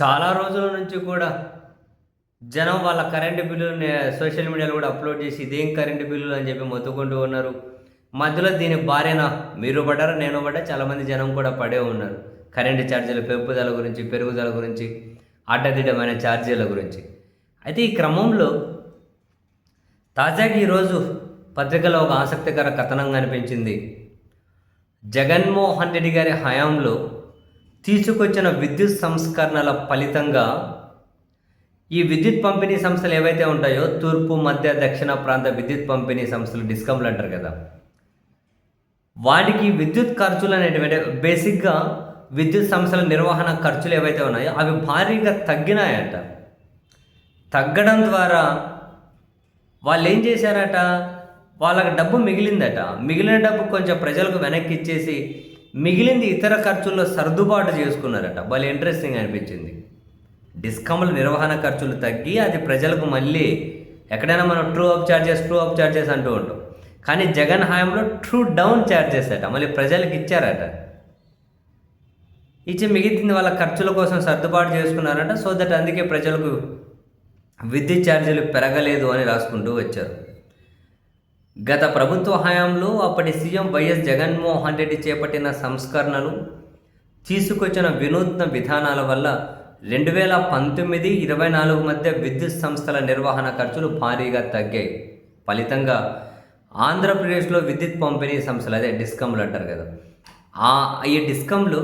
చాలా రోజుల నుంచి కూడా జనం వాళ్ళ కరెంటు బిల్లుని సోషల్ మీడియాలో కూడా అప్లోడ్ చేసి ఇదేం కరెంటు బిల్లులు అని చెప్పి మొత్తుకుంటూ ఉన్నారు. మధ్యలో దీని భార్యనా మీరు పడ్డారా నేను పడ్డా చాలామంది జనం కూడా పడే ఉన్నారు. కరెంటు ఛార్జీల పెంపుదల గురించి పెరుగుదల గురించి అడ్డదిడ్డమైన ఛార్జీల గురించి. అయితే ఈ క్రమంలో తాజాగా ఈరోజు పత్రికలో ఒక ఆసక్తికర కథనం కనిపించింది. జగన్మోహన్ రెడ్డి గారి హయాంలో తీసుకొచ్చిన విద్యుత్ సంస్కరణల ఫలితంగా ఈ విద్యుత్ పంపిణీ సంస్థలు ఏవైతే ఉంటాయో తూర్పు మధ్య దక్షిణ ప్రాంత విద్యుత్ పంపిణీ సంస్థలు డిస్కంలు అంటారు కదా. వాటికి విద్యుత్ ఖర్చులు అనేటువంటి బేసిక్గా విద్యుత్ సంస్థల నిర్వహణ ఖర్చులు ఏవైతే ఉన్నాయో అవి భారీగా తగ్గినాయట. తగ్గడం ద్వారా వాళ్ళు ఏం చేశారట? వాళ్ళకి డబ్బు మిగిలిందట. మిగిలిన డబ్బు కొంచెం ప్రజలకు వెనక్కి ఇచ్చేసి మిగిలింది ఇతర ఖర్చుల్లో సర్దుబాటు చేసుకున్నారట. భలే ఇంట్రెస్టింగ్ అనిపించింది. డిస్కమ్ల నిర్వహణ ఖర్చులు తగ్గి అది ప్రజలకు మళ్ళీ ఎక్కడైనా మనం true up charges true up charges అంటూ ఉంటాం. కానీ జగన్ హయాంలో ట్రూ డౌన్ ఛార్జెస్ అట. మళ్ళీ ప్రజలకు ఇచ్చారట. ఇచ్చి మిగిలింది వాళ్ళ ఖర్చుల కోసం సర్దుబాటు చేసుకున్నారట. సో దట్ అందుకే ప్రజలకు విద్యుత్ ఛార్జీలు పెరగలేదు అని రాసుకుంటూ వచ్చారు. గత ప్రభుత్వ హయాంలో అప్పటి సీఎం వైఎస్ జగన్మోహన్ రెడ్డి చేపట్టిన సంస్కరణలు తీసుకొచ్చిన వినూత్న విధానాల వల్ల రెండు వేల పంతొమ్మిది ఇరవై నాలుగు మధ్య విద్యుత్ సంస్థల నిర్వహణ ఖర్చులు భారీగా తగ్గాయి. ఫలితంగా ఆంధ్రప్రదేశ్లో విద్యుత్ పంపిణీ సంస్థలు అదే డిస్కమ్లు అంటారు కదా ఆ ఈ డిస్కమ్లు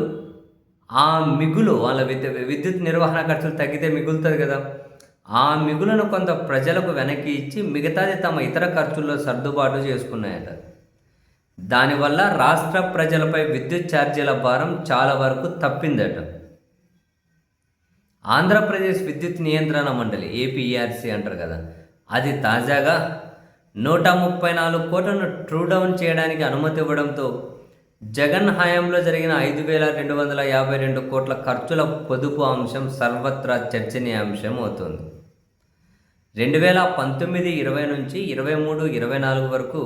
ఆ మిగులు వాళ్ళ విద్యుత్ విద్యుత్ నిర్వహణ ఖర్చులు తగ్గితే మిగులుతుంది కదా. ఆ మిగులను కొంత ప్రజలకు వెనక్కి ఇచ్చి మిగతాది తమ ఇతర ఖర్చుల్లో సర్దుబాటు చేసుకున్నాయట. దానివల్ల రాష్ట్ర ప్రజలపై విద్యుత్ ఛార్జీల భారం చాలా వరకు తప్పిందట. ఆంధ్రప్రదేశ్ విద్యుత్ నియంత్రణ మండలి ఏపీఆర్సీ అంటారు కదా అది తాజాగా నూట ముప్పై నాలుగు కోట్లను ట్రూ డౌన్ చేయడానికి అనుమతి ఇవ్వడంతో జగన్ హయాంలో జరిగిన ఐదు వేల రెండు వందల యాభై రెండు కోట్ల ఖర్చుల పొదుపు అంశం సర్వత్రా చర్చనీయాంశం అవుతుంది. రెండు వేల పంతొమ్మిది ఇరవై నుంచి ఇరవై మూడు ఇరవై నాలుగు వరకు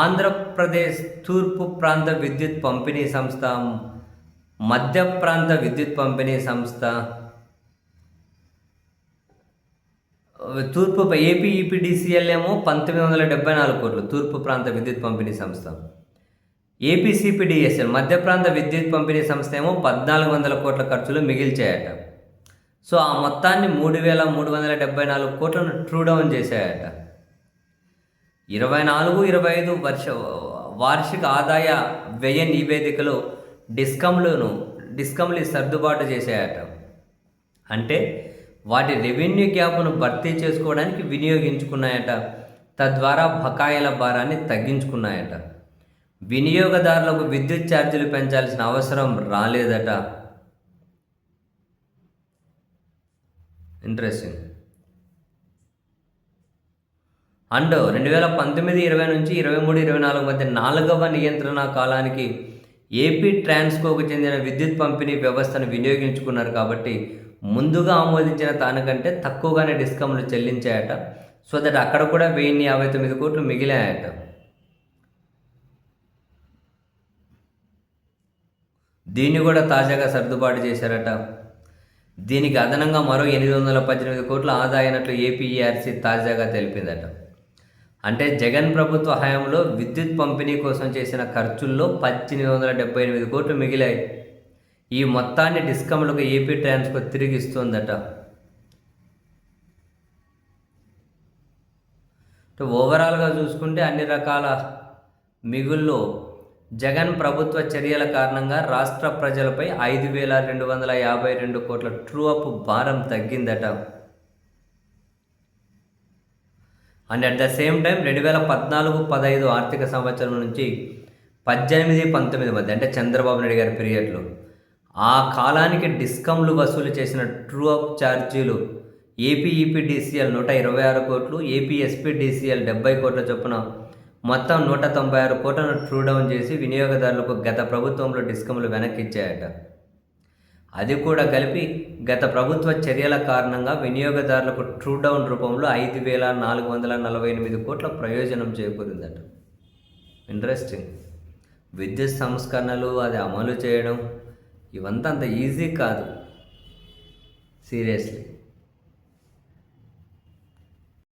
ఆంధ్రప్రదేశ్ తూర్పు ప్రాంత విద్యుత్ పంపిణీ సంస్థ మధ్య ప్రాంత విద్యుత్ పంపిణీ సంస్థ తూర్పు ఏపీ ఈపీడీసీఎల్ ఏమో పంతొమ్మిది వందల డెబ్బై నాలుగు కోట్లు తూర్పు ప్రాంత విద్యుత్ పంపిణీ సంస్థ. ఏపీసీపీడిఎస్ఎల్ మధ్య ప్రాంత విద్యుత్ పంపిణీ సంస్థ ఏమో పద్నాలుగు వందల కోట్ల ఖర్చులు మిగిల్చాయట. సో ఆ మొత్తాన్ని మూడు వేల మూడు వందల డెబ్బై నాలుగు కోట్లను ట్రూ డౌన్ చేశాయట. ఇరవై నాలుగు ఇరవై ఐదు వర్ష వార్షిక ఆదాయ వ్యయ నివేదికలో డిస్కమ్లను డిస్కమ్లు సర్దుబాటు చేశాయట. అంటే వాటి రెవెన్యూ గ్యాప్ను భర్తీ చేసుకోవడానికి వినియోగించుకున్నాయట. తద్వారా బకాయిల భారాన్ని తగ్గించుకున్నాయట. వినియోగదారులకు విద్యుత్ ఛార్జీలు పెంచాల్సిన అవసరం రాలేదట. ఇంట్రెస్టింగ్ అండ్ రెండు వేల పంతొమ్మిది ఇరవై నుంచి ఇరవై మూడు ఇరవై నాలుగు మధ్య నాలుగవ నియంత్రణ కాలానికి ఏపీ ట్రాన్స్కోకు చెందిన విద్యుత్ పంపిణీ వ్యవస్థను వినియోగించుకున్నారు కాబట్టి ముందుగా ఆమోదించిన దానికంటే తక్కువగానే డిస్కౌంట్లు చెల్లించాయట. సో దట్ అక్కడ కూడా వెయ్యి యాభై తొమ్మిది కోట్లు మిగిలాయట. దీన్ని కూడా తాజాగా సర్దుబాటు చేశారట. దీనికి అదనంగా మరో ఎనిమిది వందల పద్దెనిమిది కోట్లు ఆదా అయినట్లు ఏపీఈఆర్సీ తాజాగా తెలిపిందట. అంటే జగన్ ప్రభుత్వ హయాంలో విద్యుత్ పంపిణీ కోసం చేసిన ఖర్చుల్లో పద్దెనిమిది వందల డెబ్బై ఎనిమిది కోట్లు మిగిలాయి. ఈ మొత్తాన్ని డిస్కమ్లకు ఏపీ ట్రాన్స్కో తిరిగి ఇస్తుందట ఓవరాల్గా చూసుకుంటే అన్ని రకాల మిగుల్లో జగన్ ప్రభుత్వ చర్యల కారణంగా రాష్ట్ర ప్రజలపై ఐదు వేల రెండు వందల యాభై రెండు కోట్ల ట్రూ అప్ భారం తగ్గిందట. And at the same time రెండు వేల పద్నాలుగు పదహైదు ఆర్థిక సంవత్సరం నుంచి పద్దెనిమిది పంతొమ్మిది మధ్య అంటే చంద్రబాబు నాయుడు గారి పీరియడ్లో ఆ కాలానికి డిస్కమ్లు వసూలు చేసిన ట్రూ అప్ ఛార్జీలు ఏపీ ఈపీడీసీఎల్ నూట ఇరవై ఆరు కోట్లు ఏపీ ఎస్పీడీసీఎల్ డెబ్బై కోట్ల చొప్పున మొత్తం నూట తొంభై ఆరు కోట్లను ట్రూ డౌన్ చేసి వినియోగదారులకు గత ప్రభుత్వంలో డిస్కమ్లు వెనక్కి ఇచ్చాయట అది కూడా కలిపి గత ప్రభుత్వ చర్యల కారణంగా వినియోగదారులకు ట్రూ డౌన్ రూపంలో ఐదు వేల నాలుగు వందల నలభై ఎనిమిది కోట్ల ప్రయోజనం చేకూరిందట. ఇంట్రెస్టింగ్ విద్యుత్ సంస్కరణలు అది అమలు చేయడం ఇవంతా అంత ఈజీ కాదు. సీరియస్లీ